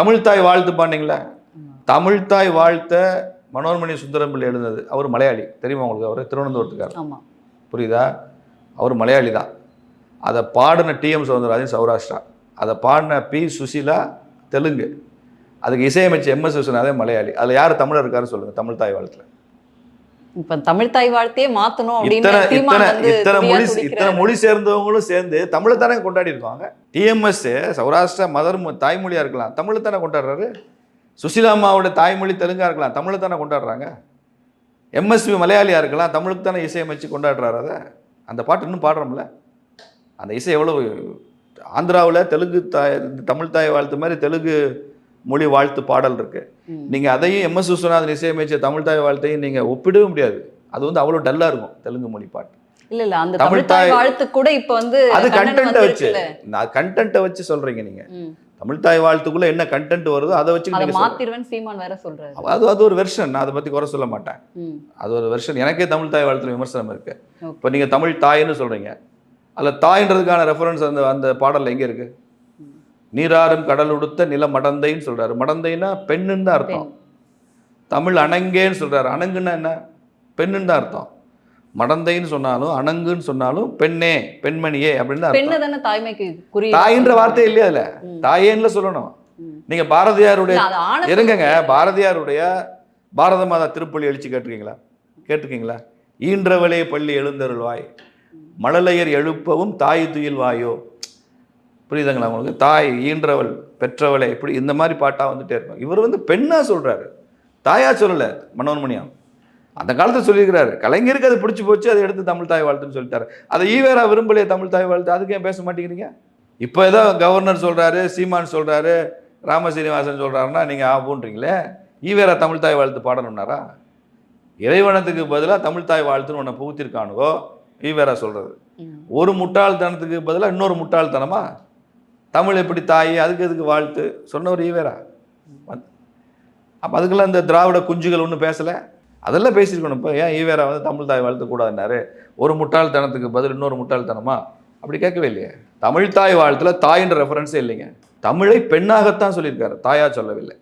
தமிழ் தாய் வாழ்த்து பாண்டிங்களா. தமிழ் தாய் வாழ்த்த மனோன்மணி சுந்தரம் பிள்ளை எழுந்தது அவர் மலையாளி. தெரியுமா உங்களுக்கு? அவர் திருவனந்தபுரத்துக்காரர். ஆமா. புரியுதா? அவர் மலையாளி தான். அதை பாடின டிஎம் சௌந்தரராஜன் சௌராஷ்டிரா. அதை பாடின பி சுசீலா தெலுங்கு. அதுக்கு இசையமைச்ச எம்எஸ் விஸ்வநாதன் மலையாளி. அதில் யார் தமிழர் இருக்காருன்னு சொல்லுங்கள் தமிழ் தாய் வாழ்த்துல. இப்ப தமிழ் தாய் வாழ்த்தையே மாத்தணும் அப்படின்னு இத்தனை மொழி. இத்தனை மொழி சேர்ந்தவங்களும் சேர்ந்து தமிழை தானே கொண்டாடி இருக்காங்க? டிஎம்எஸ் சௌராஷ்டிரா மதர் மொ- தாய்மொழியா இருக்கலாம். தமிழை தானே கொண்டாடுறாரு? சுசீலா அம்மாவோட தாய்மொழி தெலுங்கா இருக்கலாம். தமிழை தானே கொண்டாடுறாங்க? எம்எஸ்வி மலையாளியா இருக்கலாம். தமிழுக்கு தானே இசையமைச்சு கொண்டாடுறாரு அதை? அந்த பாட்டு இன்னும் பாடுறோம்ல. அந்த இசை எவ்வளவு ஆந்திராவில் தெலுங்கு தாய் தமிழ் தாய் வாழ்த்து மாதிரி தெலுங்கு மொழி வாழ்த்து பாடல் இருக்கு. நீங்க அதையும் எம்எஸ் விஸ்வநாதன் இசையமைச்ச தமிழ் தாய் வாழ்த்தையும் நீங்க ஒப்பிடவே முடியாது அது வந்து அவ்வளோ டல்லா இருக்கும் தெலுங்கு மொழி பாட்டு இல்ல இல்ல அந்த தமிழ் தமிழ் தாய் தாய் வாழ்த்து கூட இப்ப வந்து அது கண்டென்ட்டை வச்சு. நான் கண்டென்ட்டை வச்சு சொல்றீங்க நீங்க ம். தமிழ் தாய் வாழ்த்துக்குள்ள என்ன கண்டென்ட் வருதோ அதை வச்சு அதை. மாத்திருவேன் சீமான் வேற சொல்றாரு அது அது ஒரு வெர்ஷன் நான் அதை பத்தி குறை சொல்ல மாட்டேன். அது ஒரு வெர்ஷன் எனக்கே தமிழ் தாய் வாழ்த்துல விமர்சனம் இருக்கு. இப்போ நீங்க தமிழ் தாய்ன்னு சொல்றீங்க அதுல தாய்ன்றதுக்கான ரெஃபரன்ஸ் அந்த அந்த பாடல்ல எங்க இருக்கு நீராறும் கடல் உடுத்த நில மடந்தைன்னு சொல்றாரு. மடந்தைன்னா பெண்ணுன்னு தான் அர்த்தம். தமிழ் அணங்கேன்னு சொல்றாரு. அணங்குன்னா என்ன? பெண்ணுன்னு தான் அர்த்தம். மடந்தைன்னு சொன்னாலும் அணங்குன்னு சொன்னாலும் பெண்ணே பெண்மணியே அப்படின்னு தான் தாய்மைக்கு தாயின்ற வார்த்தை இல்லையா அதுல. தாயேன்னு சொல்லணும். ம். நீங்க பாரதியாருடைய இருங்கங்க. பாரதியாருடைய பாரத மாதா திருப்பள்ளி எழுச்சி கேட்டிருக்கீங்களா? கேட்டிருக்கீங்களா? ஈன்றவளே பள்ளி எழுந்தருள்வாய். மழலையர் எழுப்பவும் தாய் துயில் வாயோ. புரியுதுங்களா உங்களுக்கு? தாய் ஈன்றவள் பெற்றவளே இப்படி இந்த மாதிரி பாட்டா வந்துட்டே இருக்கும். இவர் வந்து பெண்ணா சொல்றாரு. தாயா சொல்லல மனோன்மணியம். அந்த காலத்துல சொல்லியிருக்கிறாரு. கலைஞருக்கு அது பிடிச்சி போச்சு அதை எடுத்து தமிழ் தாய் வாழ்த்துன்னு சொல்லிட்டாரு. அதை ஈவேரா விரும்பலையே தமிழ் தாய் வாழ்த்து அதுக்கு ஏன் பேச மாட்டேங்கிறீங்க? இப்போ ஏதோ கவர்னர் சொல்றாரு சீமான் சொல்றாரு ராமசீனிவாசன் சொல்றாருன்னா நீங்க ஆபூன்றீங்களே. ஈவேரா தமிழ் தாய் வாழ்த்து பாடணும்னாரா? இறைவனத்துக்கு பதிலாக தமிழ் தாய் வாழ்த்துன்னு ஒன்று புகுத்திருக்கானுவோ? ஈவேரா சொல்றது. ம். ஒரு முட்டாள்தனத்துக்கு பதிலாக இன்னொரு முட்டாள்தனமா? தமிழ் எப்படி தாய்? அதுக்கு எதுக்கு வாழ்த்து? சொன்னவர் ஈவேரா அப்போ அதுக்கெல்லாம் இந்த திராவிட குஞ்சுகள் ஒன்றும் பேசலை? அதெல்லாம் பேசியிருக்கணும். இப்போ ஏன் ஈவேரா வந்து தமிழ் தாய் வாழ்த்தக்கூடாதுன்னாரு? ஒரு முட்டாள்தனத்துக்கு பதில் இன்னொரு முட்டாள்தனமா? அப்படி கேட்கவே இல்லையே. தமிழ் தாய் வாழ்த்துல தாயின்ற ரெஃபரன்ஸே இல்லைங்க. தமிழை பெண்ணாகத்தான் சொல்லியிருக்காரு. தாயாக சொல்லவில்லை.